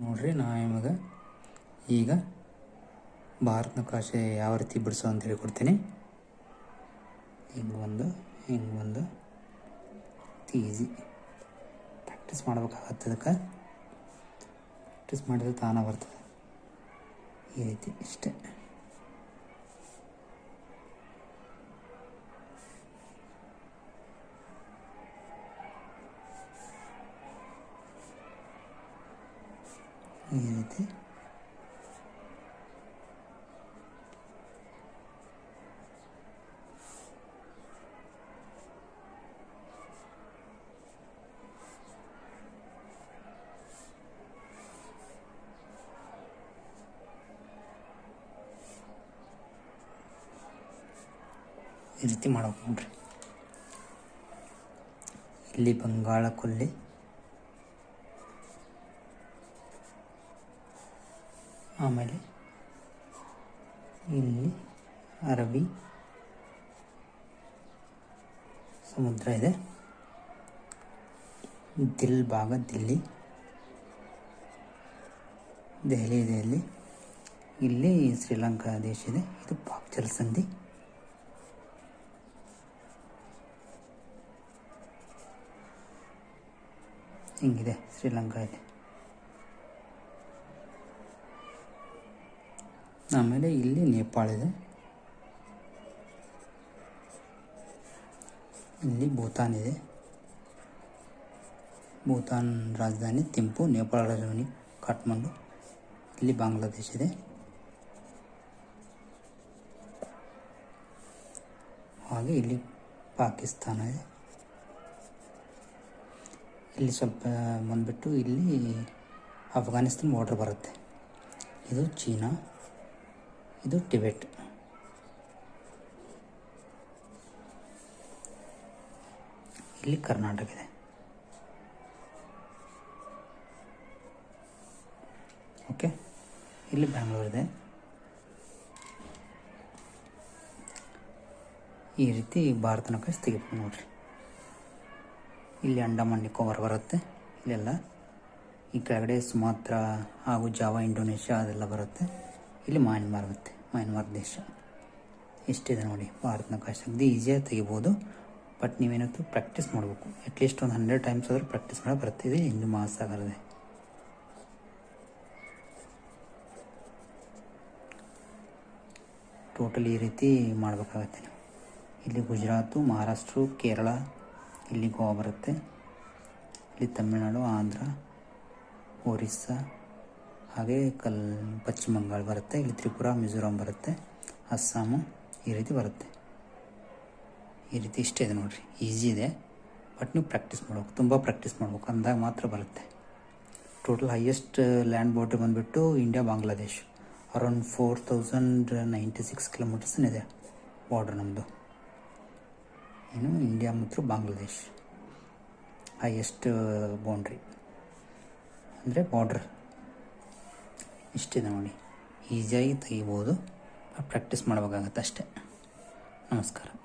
ನೋಡ್ರಿ ನಾ ನಿಮಗೆ ಈಗ ಭಾರತ ನಕಾಶೆ ಯಾವ ರೀತಿ ಬಿಡಿಸೋ ಅಂತ ಹೇಳ್ಕೊಡ್ತೀನಿ. ಹಿಂಗೆ ಒಂದು ಹಿಂಗೆ ಒಂದು ಈಸಿ ಪ್ರಾಕ್ಟೀಸ್ ಮಾಡ್ಬೇಕಾಗತ್ತೆ ಅದಕ್ಕೆ. ಪ್ರಾಕ್ಟೀಸ್ ಮಾಡಿದ್ರೆ ತಾನೇ ಬರ್ತದೆ. ಈ ರೀತಿ ಇಷ್ಟೇ. ಈ ರೀತಿ. ಈ ರೀತಿ ಮಾಡ್ಬೇಕು ನೋಡ್ರಿ. ಇಲ್ಲಿ ಬಂಗಾಳ ಕೊಲ್ಲಿ. ಆಮೇಲೆ ಇಲ್ಲಿ ಅರಬ್ಬಿ ಸಮುದ್ರ ಇದೆ. ದಿಲ್ ಭಾಗ ದಿಲ್ಲಿ. ದೆಹಲಿ ಇದೆ ಇಲ್ಲಿ. ಇಲ್ಲಿ ಶ್ರೀಲಂಕಾ ದೇಶ ಇದೆ. ಇದು ಪಾಕ್ ಜಲಸಂಧಿ. ಹಿಂಗಿದೆ ಶ್ರೀಲಂಕಾ ಇದೆ ಆಮೇಲೆ ಇಲ್ಲಿ ನೇಪಾಳ ಇದೆ. ಇಲ್ಲಿ ಭೂತಾನ್ ಇದೆ. ಭೂತಾನ್ ರಾಜಧಾನಿ ತಿಂಪು, ನೇಪಾಳ ರಾಜಧಾನಿ ಕಾಠ್ಮಂಡು, ಇಲ್ಲಿ ಬಾಂಗ್ಲಾದೇಶ ಇದೆ. ಹಾಗೆ ಇಲ್ಲಿ ಪಾಕಿಸ್ತಾನ ಇದೆ. ಇಲ್ಲಿ ಸ್ವಲ್ಪ ಬಂದ್ಬಿಟ್ಟು ಇಲ್ಲಿ ಅಫ್ಘಾನಿಸ್ತಾನ್ ಬಾರ್ಡ್ರ್ ಬರುತ್ತೆ. ಇದು ಚೀನಾ. ಇದು ಟಿಬೆಟ್. ಇಲ್ಲಿ ಕರ್ನಾಟಕ ಇದೆ. ಓಕೆ, ಇಲ್ಲಿ ಬ್ಯಾಂಗ್ಳೂರ್ ಇದೆ. ಈ ರೀತಿ ಭಾರತ ನಕಾಶೆ ತೆಗಿಬೇಕು ನೋಡ್ರಿ. ಇಲ್ಲಿ ಅಂಡಮಾನ್, ನಿಕೋಬಾರ್ ಬರುತ್ತೆ. ಇಲ್ಲೆಲ್ಲ ಈ ಕೆಳಗಡೆ ಸುಮಾತ್ರ ಹಾಗೂ ಜಾವಾ, ಇಂಡೋನೇಷ್ಯಾ ಅದೆಲ್ಲ ಬರುತ್ತೆ. ಇಲ್ಲಿ ಮ್ಯಾನ್ಮಾರ್ ಬರುತ್ತೆ. ಮ್ಯಾನ್ಮಾರ್ ದೇಶ. ಇಷ್ಟಿದೆ ನೋಡಿ ಭಾರತ ನಕಾಶೆ ಅಗದಿ ಈಸಿಯಾಗಿ ತೆಗಿಬೋದು. ಬಟ್ ನೀವೇನಂತೂ ಪ್ರಾಕ್ಟೀಸ್ ಮಾಡಬೇಕು. ಅಟ್ಲೀಸ್ಟ್ ಒಂದು ಹಂಡ್ರೆಡ್ ಟೈಮ್ಸ್ ಆದರೂ ಪ್ರಾಕ್ಟೀಸ್ ಮಾಡಿ ಬರ್ತಿದೆ ಹಿಂದೂ ಮಹಾಸಾಗರದೆ. ಟೋಟಲ್ ಈ ರೀತಿ ಮಾಡಬೇಕಾಗತ್ತೆ ಇಲ್ಲಿ ಗುಜರಾತು, ಮಹಾರಾಷ್ಟ್ರ, ಕೇರಳ, ಇಲ್ಲಿ ಗೋವಾ ಬರುತ್ತೆ. ಇಲ್ಲಿ ತಮಿಳುನಾಡು, ಆಂಧ್ರ, ಒರಿಸ್ಸಾ ಹಾಗೆ ಕಲ್, ಪಶ್ಚಿಮ ಬಂಗಾಳ ಬರುತ್ತೆ, ಇಲ್ಲಿ ತ್ರಿಪುರ, ಮಿಜೋರಾಂ ಬರುತ್ತೆ, ಅಸ್ಸಾಮು ಈ ರೀತಿ ಬರುತ್ತೆ. ಈ ರೀತಿ ಇಷ್ಟೇ ಇದೆ ನೋಡಿರಿ, ಈಸಿ ಇದೆ, ಬಟ್ ನೀವು ಪ್ರಾಕ್ಟೀಸ್ ಮಾಡ್ಬೇಕು, ತುಂಬ ಪ್ರಾಕ್ಟೀಸ್ ಮಾಡ್ಬೇಕು, ಅಂದಾಗ ಮಾತ್ರ ಬರುತ್ತೆ. ಟೋಟಲ್ ಹೈಯೆಸ್ಟ್ ಲ್ಯಾಂಡ್ ಬಾರ್ಡ್ರ್ ಬಂದುಬಿಟ್ಟು India Bangladesh around four thousand ninety six kilometers ಇದೆ ಬಾರ್ಡ್ರ್ ನಮ್ಮದು ಏನು ಇಂಡಿಯಾ ಮತ್ತು ಬಾಂಗ್ಲಾದೇಶ್ ಹೈಯೆಸ್ಟ್ ಬೌಂಡ್ರಿ ಅಂದರೆ ಬಾರ್ಡ್ರ್ ಇಷ್ಟಿದೆ ನೋಡಿ. ಈಸಿಯಾಗಿ ತೆಗಿಬೋದು. ಪ್ರಾಕ್ಟೀಸ್ ಮಾಡಬೇಕಾಗತ್ತೆ ಅಷ್ಟೇ. ನಮಸ್ಕಾರ.